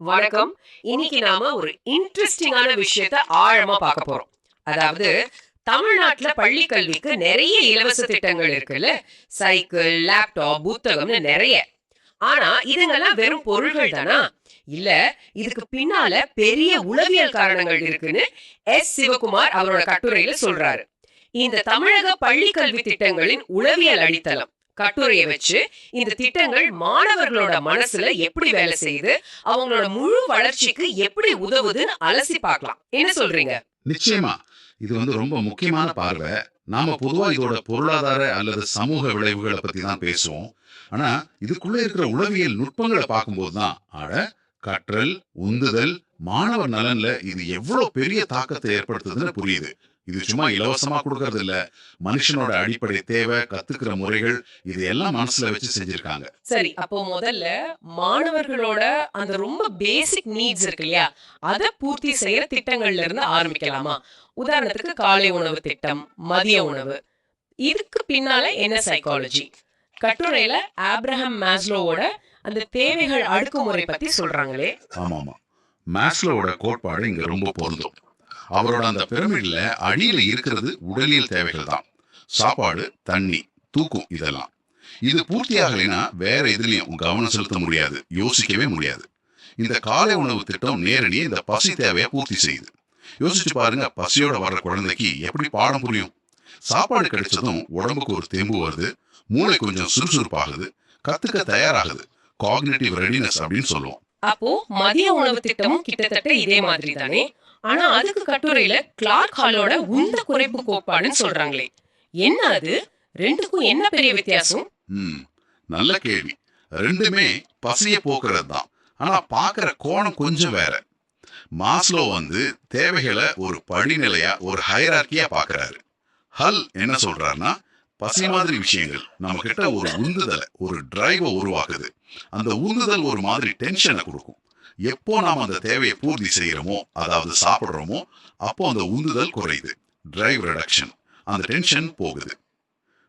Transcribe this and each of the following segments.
வணக்கம். இன்னைக்கு நாம ஒரு இன்ட்ரெஸ்டிங்கான விஷயத்த ஆழமா பார்க்க போறோம். அதாவது தமிழ்நாட்டுல பள்ளி கல்விக்கு நிறைய இலவச திட்டங்கள் இருக்குல்ல? சைக்கிள் லேப்டாப் புத்தகம்னு நிறைய. ஆனா இதுங்கெல்லாம் வெறும் பொருள்கள் தானா? இல்ல இதுக்கு பின்னால பெரிய உளவியல் காரணங்கள் இருக்குன்னு எஸ். சிவகுமார் அவரோட கட்டுரையில சொல்றாரு. இந்த தமிழக பள்ளி கல்வி திட்டங்களின் உளவியல் அடித்தளம். கட்டுரையை வச்சு இந்த திட்டங்கள் மாணவர்களோட மனசுல எப்படி வேலை செய்யுது? அவங்களோட முழு வளர்ச்சிக்கு எப்படி உதவுதுன்னு அலசி பார்க்கலாம். என்ன சொல்றீங்க? நிச்சயமா. இது வந்து ரொம்ப முக்கியமான பார்வை. நாம பொதுவா இதோட பொருளாதார அல்லது சமூக விளைவுகளை பத்தி தான் பேசுவோம். ஆனா இதுக்குள்ள இருக்கிற உளவியல் நுட்பங்களை பார்க்கும்போது தான் அட கற்றல் உந்துதல் மாணவர் நலன்ல இது எவ்வளவு பெரிய தாக்கத்தை ஏற்படுத்துதுன்னு புரியுது. இது சும்மா இலவசமா கொடுக்கறது இல்ல. மனுஷனோட அடிப்படை தேவை கத்துக்கிற முறைகள் இது எல்லாம் மனசுல வச்சு செஞ்சிருக்காங்க. சரி அப்போ முதல்ல மாணவர்களோட அந்த ரொம்ப பேசிக் நீட்ஸ் இருக்கு இல்லையா? அதை பூர்த்தி செய்யற திட்டங்கள்ல இருந்து ஆரம்பிக்கலாமா? உதாரணத்துக்கு காலை உணவு திட்டம் மதிய உணவு. இதுக்கு பின்னால என்ன சைக்காலஜி கட்டுரையில ஆப்ரஹாம் மேஸ்லோவோட அந்த தேவைகள் அடுக்குமுறை பத்தி சொல்றாங்களே. ஆமா ஆமா மேஸ்லோவோட கோட்பாடு இங்க ரொம்ப பொருந்தும். அவரோட அந்த பிரமிட்ல அடியில இருக்கிறது உடலியல் தேவைகள் தான். சாப்பாடு தண்ணி தூக்கம் இதெல்லாம். இது பூர்த்தி ஆகலைன்னா வேற எதுலயும் கவனம் செலுத்த முடியாது. யோசிக்கவே முடியாது. இந்த காலை உணவு திட்டம் நேரடியே இந்த பசி தேவையை பூர்த்தி செய்யுது. யோசிச்சு பாருங்க பசியோட வர்ற குழந்தைக்கு எப்படி பாடம் புரியும்? சாப்பாடு கிடைச்சதும் உடம்புக்கு ஒரு தெம்பு வருது மூளை கொஞ்சம் சுறுசுறுப்பாகுது கத்துக்க தயாராகுது. காக்னேட்டிவ் ரெடினஸ் அப்படின்னு சொல்லுவோம். அப்போ மதிய உணவு திட்டமும் கிட்டத்தட்ட இதே மாதிரி தானே ஆனா அதுக்கு கட்டுரையில கிளார்க் ஹாலோட உந்த குறைப்பு கோட்பாடுன்னு சொல்றாங்களே. என்ன அது? ரெண்டுக்கும் என்ன பெரிய வித்தியாசம்? ம் நல்ல கேள்வி. ரெண்டுமே பசியை போக்குறது தான். ஆனா பார்க்குற கோணம் கொஞ்சம் வேற. மாஸ்லோ வந்து தேவைகளை ஒரு படிநிலையா ஒரு ஹைரார்கியா பார்க்கறாரு. ஹல் என்ன சொல்றாருன்னா பசி மாதிரி விஷயங்கள். நம்ம கிட்ட ஒரு உந்துதலை ஒரு டிரைவை உருவாக்குது. அந்த உந்துதல் ஒரு மாதிரி டென்ஷனை கொடுக்கும். எப்போ நாம் அந்த தேவையை பூர்த்தி செய்கிறோமோ அதாவது சாப்பிட்றோமோ அப்போ அந்த உந்துதல் குறையுது. டிரைவ் ரிடக்ஷன் அந்த டென்ஷன் போகுது.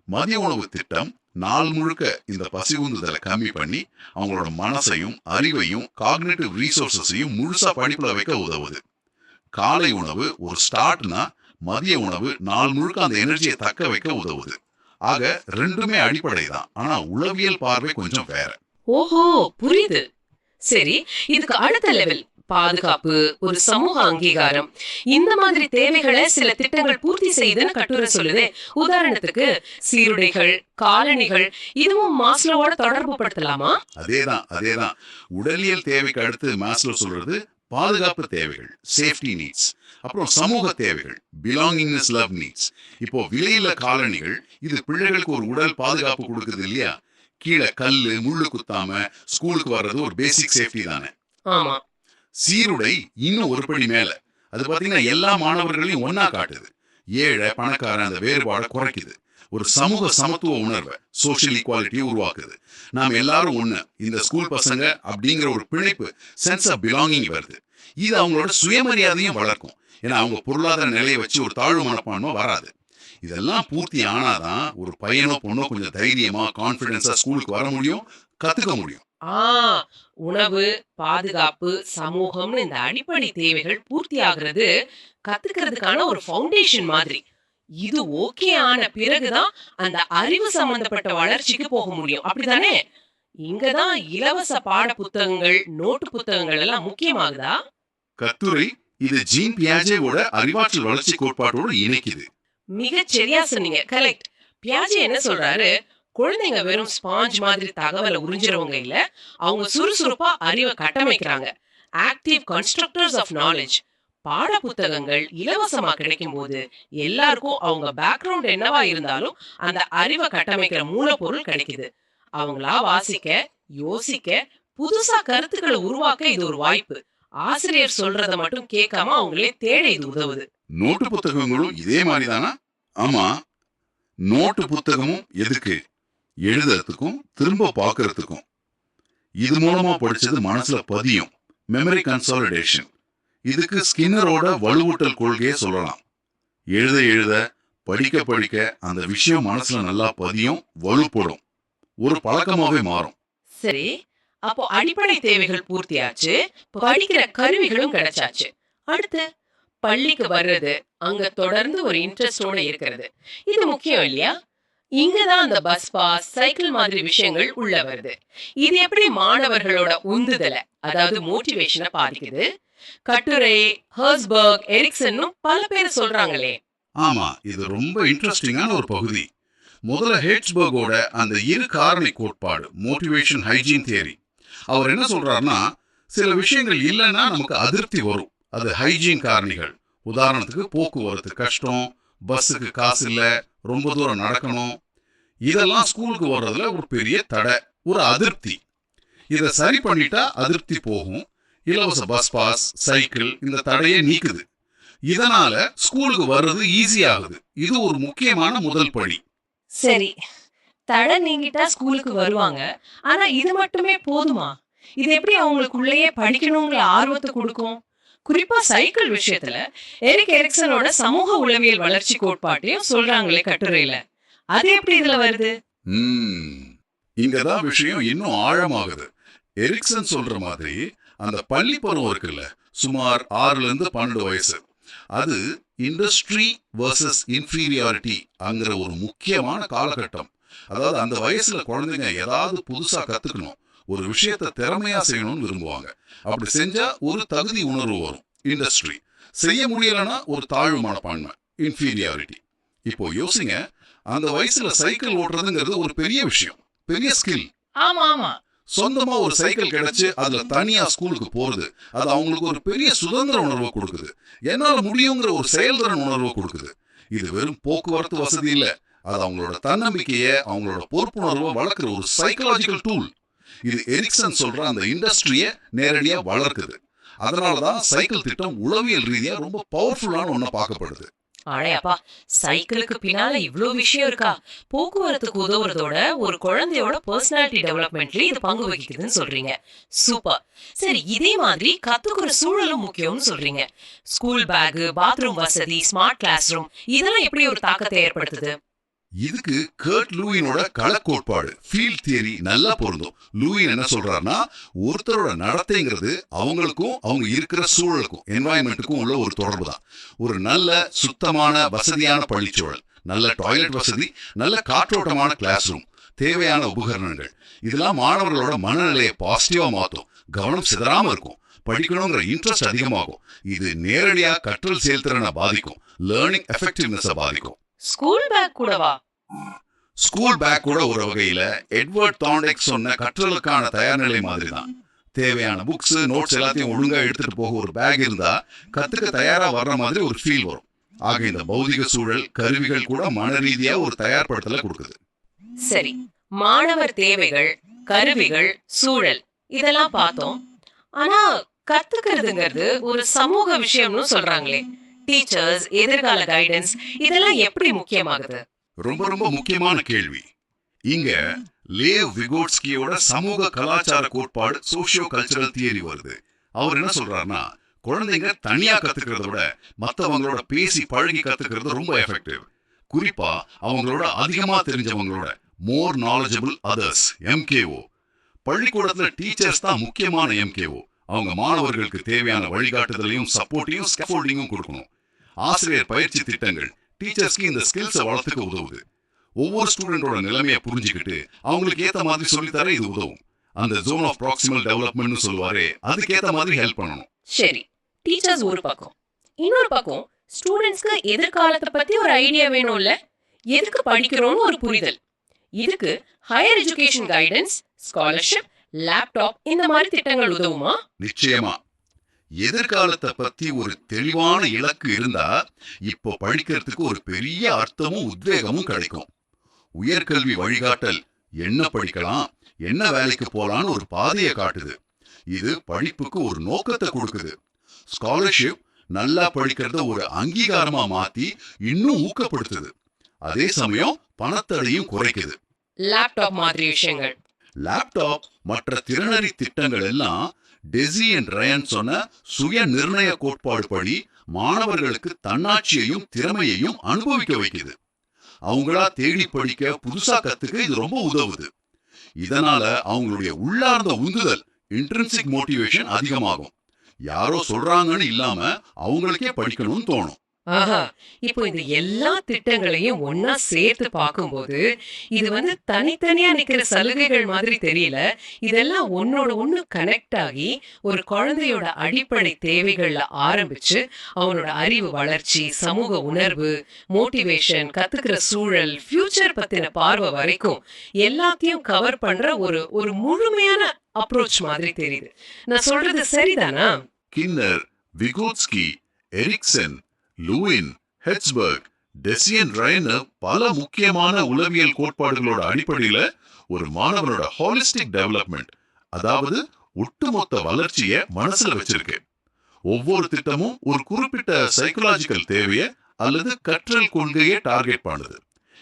மதிய உணவு திட்டம் நாள் முழுக்க இந்த பசி உந்துதலை கம்மி பண்ணி அவங்களோட மனசையும் அறிவையும் காக்னேட்டிவ் ரீசோர்சஸையும் முழுசா படிப்புல வைக்க உதவுது. காலை உணவு ஒரு ஸ்டார்ட்னா மதிய உணவு நாள் முழுக்க அந்த எனர்ஜியை தக்க வைக்க உதவுது. ஆக ரெண்டுமே அடிப்படை தான் ஆனா உளவியல் பார்வை கொஞ்சம் வேற. ஓஹோ புரியுது. சரி இதுக்கு அடுத்த லெவல் பாதுகாப்பு ஒரு சமூக அங்கீகாரம். இந்த மாதிரி தேவைகளை சில திட்டங்கள் பூர்த்தி செய்யுதுன்னு கட்டுரை சொல்லுதே. உதாரணத்துக்கு சீருடைகள் காலணிகள் இதுவும் மாஸ்லோவோட தொடர்பு படுத்தலாமா? அதேதான் அதேதான். உடலியல் தேவைக்கு அடுத்து மாஸ்லோ சொல்றது பாதுகாப்பு தேவைகள் சேஃப்டி நீட்ஸ் அப்புறம் சமூக தேவைகள் பிலாங்கிங்னஸ் லவ் நீட்ஸ் இப்போ விலையில காலணிகள் இது பிள்ளைகளுக்கு ஒரு உடல் பாதுகாப்பு கொடுக்குது இல்லையா? கீழே கல்லு முள்ளு குத்தாம ஸ்கூலுக்கு வர்றது ஒரு பேசிக் சேஃப்டி தானே. சீருடை இன்னும் ஒரு படி மேல. அது பாத்தீங்கன்னா எல்லா மாணவர்களையும் ஒண்ணா காட்டுது. ஏழை பணக்காரன் அந்த வேறுபாடை குறைக்குது. ஒரு சமூக சமத்துவ உணர்வை சோஷியல் ஈக்குவாலிட்டியை உருவாக்குது. நாம் எல்லாரும் ஒண்ணு இந்த ஸ்கூல் பசங்க அப்படிங்கிற ஒரு பிணைப்பு சென்ஸ் ஆஃப் பிலாங்கிங் வருது. இது அவங்களோட சுயமரியாதையும் வளர்க்கும். ஏன்னா அவங்க பொருளாதார நிலையை வச்சு ஒரு தாழ்வு மனப்பான்மை வராது. இதெல்லாம் பூர்த்தி ஆனாதான் ஒரு பையனோ பொண்ணோ கொஞ்சம் தைரியமா கான்பிடன்ஸா ஸ்கூலுக்கு வர முடியும் கத்துக்க முடியும். ஆ உணவு பாதுகாப்பு சமூகம்னு இந்த அடிப்படை தேவைகள் பூர்த்தி ஆகுறது கத்துக்கிறதுக்கான ஒரு ஃபவுண்டேஷன் மாதிரி. இது ஓகே ஆன பிறகுதான் அந்த அறிவு சம்பந்தப்பட்ட வளர்ச்சிக்கு போக முடியும். அப்படிதானே இங்கதான் இலவச பாட புத்தகங்கள் நோட்டு புத்தகங்கள் எல்லாம் முக்கியமாகுதா? கட்டுரை இது ஜீன் பியாஜேவோட அறிவாற்றல் வளர்ச்சி கோட்பாட்டோடு இணைக்குது. மிகச் சரியா சொன்னீங்க. கரெக்ட் பியாஜி என்ன சொல்றாரு? குழந்தைங்க வெறும் ஸ்பாஞ்ச் மாதிரி தகவலை உறிஞ்சிறவங்க இல்ல. அவங்க சுறுசுறுப்பா அறிவை கட்டமைக்கிறாங்க. ஆக்டிவ் கன்ஸ்ட்ரக்டர்ஸ் ஆஃப் நாலேஜ் பாட புத்தகங்கள் இலவசமா கிடைக்கும் போது எல்லாருக்கும் அவங்க பேக்ரவுண்ட் என்னவா இருந்தாலும் அந்த அறிவை கட்டமைக்கிற மூலப்பொருள் கிடைக்குது. அவங்களா வாசிக்க யோசிக்க புதுசா கருத்துக்களை உருவாக்க இது ஒரு வாய்ப்பு. ஆசிரியர் சொல்றத மட்டும் கேட்காம அவங்களே தேட இது உதவுது. நோட்டு புத்தகங்களும் இதே மாதிரி தானா ஆமா. நோட்டு புத்தகமும் எதுக்கு? எழுதுறதுக்கும் திரும்ப பார்க்கறதுக்கும். இது மூலமா படிச்சது மனசுல பதியும். மெமரி கன்சாலிடேஷன் இதுக்கு ஸ்கின்னரோட வலுவூட்டல் கொள்கையே சொல்லலாம். எழுத எழுத படிக்க படிக்க அந்த விஷயம் மனசுல நல்லா பதியும் வலுப்படும். ஒரு பழக்கமாவே மாறும். சரி. அப்போ அடிப்படை தேவைகள் பூர்த்தியாச்சு. படிக்கிற கருவிகளும் கிடைச்சாச்சு. அடுத்து பள்ளிக்கு வர்றது அங்க தொடர்ந்து ஒரு இன்ட்ரெஸ்டோட இருக்கிறது. இது முக்கியம் இல்லையா? இங்கதான் அந்த பஸ் பாஸ் சைக்கிள் மாதிரி விஷயங்கள் உள்ள வருது. இது எப்படி மாணவர்களோட உந்துதலை அதாவது மோட்டிவேஷனை பாதிக்குது? கட்டுரை ஹர்ஸ்பர்க் எரிக்சன்னும் பல பேர் சொல்றாங்களே. ஆமா இது ரொம்ப இன்ட்ரெஸ்டிங்கான ஒரு பகுதி. முதல்ல ஹேட்ஸ்பர்கோட அந்த இரு காரணி கோட்பாடு மோட்டிவேஷன் ஹைஜீன் தியரி அவர் என்ன சொல்றாருன்னா சில விஷயங்கள் இல்லைன்னா நமக்கு அதிருப்தி வரும். அது ஹைஜீன் காரணிகள். உதாரணத்துக்கு போக்குவரத்து கஷ்டம் பஸ்ஸுக்கு காசு இல்லை ரொம்ப தூரம் நடக்கணும். இதெல்லாம் ஸ்கூலுக்கு வர்றதுல ஒரு பெரிய தடை ஒரு அதிருப்தி. இதை சரி பண்ணிட்டா அதிருப்தி போகும். இலவச பஸ் பாஸ் சைக்கிள் இந்த தடையை நீக்குது. இதனால ஸ்கூலுக்கு வர்றது ஈஸி ஆகுது. இது ஒரு முக்கியமான முதல் படி. சரி. தடை நீங்கிட்டா ஸ்கூலுக்கு வருவாங்க. ஆனா இது மட்டுமே போதுமா? இது எப்படி அவங்களுக்குள்ளேயே படிக்கணுங்கிற ஆர்வத்தை கொடுக்கும்? குறிப்பா சைக்கிள் விஷயத்துல எரிக் எரிக்சனோட சமூக உளவியல் வளர்ச்சி கோட்பாட்டையும் சொல்றாங்களே கட்டுரையில. அது எப்படி இதுல வருது? ம், இங்கதான் விஷயம் இன்னும் ஆழமாகுது. எரிக்சன் சொல்ற மாதிரி அந்த பள்ளி பருவம் இருக்குல்ல சுமார் ஆறுல இருந்து பன்னெண்டு வயசு. அது இண்டஸ்ட்ரி வர்சஸ் இன்ஃபீரியாரிட்டி அங்கிற ஒரு முக்கியமான காலகட்டம். அதாவது அந்த வயசுல குழந்தைங்க ஏதாவது புதுசா கத்துக்கணும். ஒரு விஷயத்த திறமையா செய்யணும்னு விரும்புவாங்க. அப்படி செஞ்சா ஒரு தகுதி உணர்வு வரும். இண்டஸ்ட்ரி செய்ய முடியலன்னா ஒரு தாழ்வு மனப்பான்மை இன்ஃபீரியாரிட்டி இப்போ யோசிங்க அந்த வயசுல சைக்கிள் ஓட்டுறதுங்கிறது ஒரு பெரிய விஷயம் பெரிய ஸ்கில் ஆமா ஆமா. சொந்தமா ஒரு சைக்கிள் கிடைச்சு அதுல தனியா ஸ்கூலுக்கு போறது அது அவங்களுக்கு ஒரு பெரிய சுதந்திர உணர்வை கொடுக்குது. என்னால முடியுங்கிற ஒரு செயல்திறன் உணர்வை கொடுக்குது. இது வெறும் போக்குவரத்து வசதி இல்ல. அது அவங்களோட தன்னம்பிக்கையை அவங்களோட பொறுப்புணர்வை வளர்க்குற ஒரு சைக்கலாஜிக்கல் டூல் இது எரிக்சன் சொல்ற அந்த இண்டஸ்ட்ரிய நேரடியா வளர்க்குது. அதனாலதான் சைக்கிள் திட்டம் உளவியல் ரீதியா ரொம்ப பவர்ஃபுல்லான ஒண்ணா பார்க்கப்படுது. அடையப்பா சைக்கிளுக்கு பின்னால இவ்ளோ விஷயம் இருக்கா? போக்குவரத்துக்கு உதவுறதோட ஒரு குழந்தையோட பர்சனாலிட்டி டெவலப்மெண்ட்லயும் இது பங்கு வகிக்குதுன்னு சொல்றீங்க. சூப்பர் சரி இதே மாதிரி கத்துக்கிற சூழலும் முக்கியம்னு சொல்றீங்க. ஸ்கூல் பேக் பாத்ரூம் வசதி ஸ்மார்ட் கிளாஸ் ரூம் இதெல்லாம் எப்படி ஒரு தாக்கத்தை ஏற்படுத்துது? இதுக்கு கர்ட் லூயினோட களக்கோட்பாடு ஃபீல்ட் தியரி நல்லா பொருந்தும். லூயின் என்ன சொல்றாருன்னா ஒருத்தரோட நடத்தைங்கிறது அவங்களுக்கும் அவங்க இருக்கிற சூழலுக்கும் என்வாயன்மெண்ட்டுக்கும் உள்ள ஒரு தொடர்பு தான் ஒரு நல்ல சுத்தமான வசதியான பள்ளிச்சூழல் நல்ல டாய்லெட் வசதி நல்ல காற்றோட்டமான கிளாஸ் ரூம் தேவையான உபகரணங்கள். இதெல்லாம் மாணவர்களோட மனநிலையை பாசிட்டிவா மாற்றும் கவனம் சிதறாம இருக்கும் படிக்கணுங்கிற இன்ட்ரெஸ்ட் அதிகமாகும். இது நேரடியாக கற்றல் செயல்திறனை பாதிக்கும் லேர்னிங் எஃபெக்டிவ்னஸை பாதிக்கும். ஸ்கூல் பேக் கூடவா? ஸ்கூல் பேக் கூட ஒரு வகையில எட்வர்ட் தாண்டெக் சொன்ன கற்றலுக்கான தயார்நிலை மாதிரி தான் தேவையான புக்ஸ் நோட்ஸ் எல்லாத்தையும் ஒழுங்கா எடுத்துட்டு போக ஒரு பேக் இருந்தா கத்துக்க தயாரா வர்ற மாதிரி ஒரு ஃபீல் வரும். ஆக இந்த பௌதிக சூழல் கருவிகள் கூட மன ரீதியா ஒரு தயார்படுத்தலை கொடுக்குது. சரி மாணவர் தேவைகள் கருவிகள் சூழல் இதெல்லாம் பார்த்தோம். ஆனா கத்துக்கிறதுங்கிறது ஒரு சமூக விஷயம்னு சொல்றாங்களே. டீச்சர்ஸ் எதிர்கால கைடன்ஸ் இதெல்லாம் எப்படி முக்கியமாகுது? ரொம்ப ரொம்ப முக்கியமான கேள்வி. இங்க லேவ் விகோட்ஸ்கியோட சமூக கலாச்சார கோட்பாடு சோஷியோ கல்ச்சரல் தியரி வருது. அவர் என்ன சொல்றாருன்னா குழந்தைங்க தனியா கத்துக்கிறத விட மத்தவங்களோட பேசி பழகி கத்துக்கிறது ரொம்ப எஃபெக்டிவ் குறிப்பா அவங்களோட அதிகமா தெரிஞ்சவங்களோட மோர் நாலேஜபிள் அதர்ஸ் எம்கேஓ பள்ளிக்கூடத்துல டீச்சர்ஸ் தான் முக்கியமான எம்கேஓ அவங்க மாணவர்களுக்கு தேவையான வழிகாட்டுதலையும் சப்போர்ட்டையும் ஸ்கேஃபோல்டிங்கும் கொடுக்கணும். ஆசிரியர் பயிற்சி திட்டங்கள் டீச்சர்ஸ்க்கு இந்த ஸ்கில்ஸை வளர்த்துக்க உதவுது. ஒவ்வொரு ஸ்டூடெண்டோட நிலைமையை புரிஞ்சுக்கிட்டு அவங்களுக்கு ஏத்த மாதிரி சொல்லித்தர இது உதவும். அந்த ஜோன் ஆஃப் ப்ராக்சிமல் டெவலப்மெண்ட்னு சொல்லுவாரே. அதுக்கேத்த மாதிரி ஹெல்ப் பண்ணணும். சரி. டீச்சர்ஸ் ஒரு பக்கம். இன்னொரு பக்கம் ஸ்டூடெண்ட்ஸ்க்கு எதிர்காலத்தை பத்தி ஒரு ஐடியா வேணும்ல? எதுக்கு படிக்கிறோம்னு ஒரு புரிதல். இதுக்கு higher education guidance scholarship laptop இந்த மாதிரி திட்டங்கள் உதவுமா? நிச்சயமா. எதிர்காலத்தை பத்தி ஒரு தெளிவான இலக்கு இருந்தா இப்போ படிக்கிறதுக்கு ஒரு பெரிய அர்த்தமும் உத்வேகமும் கிடைக்கும். உயர்கல்வி வழிகாட்டல். என்ன படிக்கலாம்? என்ன வேலைக்கு போலான்னு ஒரு பாதையை காட்டுது. இது படிப்புக்கு ஒரு நோக்கத்தை கொடுக்குது. ஸ்காலர்ஷிப் நல்லா படிக்கிறத ஒரு அங்கீகாரமா மாத்தி இன்னும் ஊக்கப்படுத்துது. அதே சமயம் பணத்தடையும் குறைக்குது. லேப்டாப் மாதிரி விஷயங்கள். லேப்டாப் மற்ற திறனறி திட்டங்கள் எல்லாம் டெசி அண்ட் ரயன் சொன்ன சுய நிர்ணய கோட்பாடு படி மாணவர்களுக்கு தன்னாட்சியையும் திறமையையும் அனுபவிக்க வைக்குது. அவங்களா தேடி படிக்க புதுசா கத்துக்க இது ரொம்ப உதவுது. இதனால அவங்களுடைய உள்ளார்ந்த உந்துதல் இன்ட்ரென்சிக் மோட்டிவேஷன் அதிகமாகும். யாரோ சொல்றாங்கன்னு இல்லாம அவங்களுக்கே படிக்கணும்னு தோணும். ஆஹா. இப்போ இந்த எல்லா திட்டங்களையும் ஒன்னா சேர்த்து பார்க்கும்போது இது வந்து தனித்தனியா நிக்கிற சலுகைகள் மாதிரி தெரியல. இதெல்லாம் ஒன்னோட ஒண்ணு கனெக்ட் ஆகி ஒரு குழந்தையோட அடிப்படை தேவைகள்ல ஆரம்பிச்சு அவனோட அறிவு வளர்ச்சி சமூக உணர்வு மோட்டிவேஷன் கத்துக்கிற சூழல் ஃபியூச்சர் பத்தின பார்வை வரைக்கும் எல்லாத்தையும் கவர் பண்ற ஒரு ஒரு முழுமையான அப்ரோச் மாதிரி தெரியுது. நான் சொல்றது சரிதானா? Skinner Vygotsky Erikson Lewin Herzberg டெசியன் ரைன்னு பல முக்கியமான உளவியல் கோட்பாடுகளோட அடிப்படையில ஒரு மாணவனோட ஹாலிஸ்டிக் டெவலப்மெண்ட் அதாவது ஒட்டுமொத்த வளர்ச்சிய மனசுல வச்சிருக்கு. ஒவ்வொரு திட்டமும் ஒரு குறிப்பிட்ட சைக்கலாஜிக்கல் தேவைய அல்லது கற்றல் கொள்கையை டார்கெட் பண்ணுது.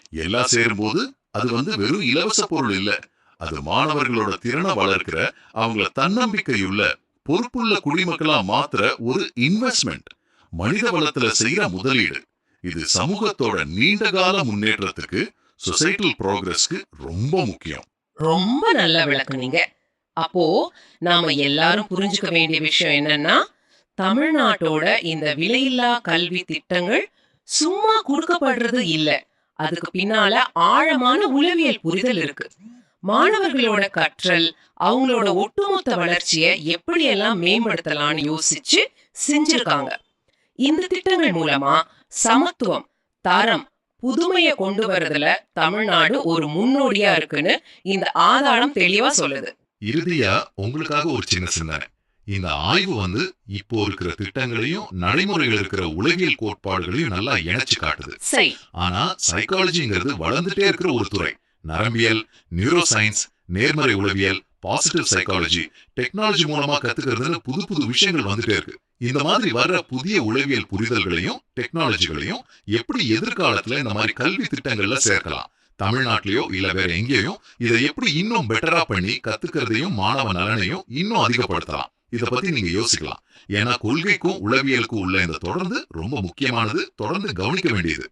எல்லாம் சேரும்போது அது வந்து வெறும் இலவச பொருள் இல்ல. அது மாணவர்களோட திறனை வளர்க்கிற அவங்கள தன்னம்பிக்கையுள்ள பொறுப்புள்ள குடிமக்களா மாத்துற ஒரு இன்வெஸ்ட்மெண்ட் மனித வளத்துல செய்யற முதலீடு. இது சமூகத்தோட நீண்டகால முன்னேற்றத்துக்கு சொசைட்டல் ப்ரோக்ரஸ்க்கு ரொம்ப முக்கியம். ரொம்ப நல்ல விளக்குனீங்க அப்போ நாம எல்லாரும் புரிஞ்சுக்க வேண்டிய விஷயம் என்னன்னா தமிழ்நாட்டோட இந்த விலையில்லா கல்வி திட்டங்கள் சும்மா கொடுக்கப்படுறது இல்ல. அதுக்கு பின்னால ஆழமான உளவியல் புரிதல் இருக்கு. மாணவர்களோட கற்றல் அவங்களோட ஒட்டுமொத்த வளர்ச்சியை எப்படியெல்லாம் மேம்படுத்தலாம்னு யோசிச்சு செஞ்சிருக்காங்க. இந்த திட்டங்கள் மூலமா சமத்துவம் தரம் புதுமையை கொண்டு வரதுல தமிழ்நாடு ஒரு முன்னோடியா இருக்குன்னு இந்த ஆதாரம் தெளிவா சொல்லுது. இறுதியா உங்களுக்காக ஒரு சின்ன சிந்தனை. இந்த ஆய்வு வந்து இப்போ இருக்கிற திட்டங்களையும் நடைமுறையில் இருக்கிற உளவியல் கோட்பாடுகளையும் நல்லா இணைச்சு காட்டுது. சரி. ஆனா சைக்காலஜிங்கிறது வளர்ந்துட்டே இருக்கிற ஒரு துறை. நரம்பியல் நியூரோ சயின்ஸ் நேர்மறை உளவியல் பாசிட்டிவ் சைக்காலஜி டெக்னாலஜி மூலமா கத்துக்கிறதுன்னு புது புது விஷயங்கள் வந்துட்டே இருக்கு. இந்த மாதிரி வர்ற புதிய உளவியல் புரிதல்களையும் டெக்னாலஜிகளையும் எப்படி எதிர்காலத்துல இந்த மாதிரி கல்வி திட்டங்கள்ல சேர்க்கலாம்? தமிழ்நாட்டிலயோ இல்ல வேற எங்கேயும் இதை எப்படி இன்னும் பெட்டரா பண்ணி கத்துக்கிறதையும் மாணவ நலனையும் இன்னும் அதிகப்படுத்தலாம். இத பத்தி நீங்க யோசிக்கலாம். ஏன்னா கொள்கைக்கும் உளவியலுக்கும் உள்ள இந்த தொடர்ந்து ரொம்ப முக்கியமானது. தொடர்ந்து கவனிக்க வேண்டியது.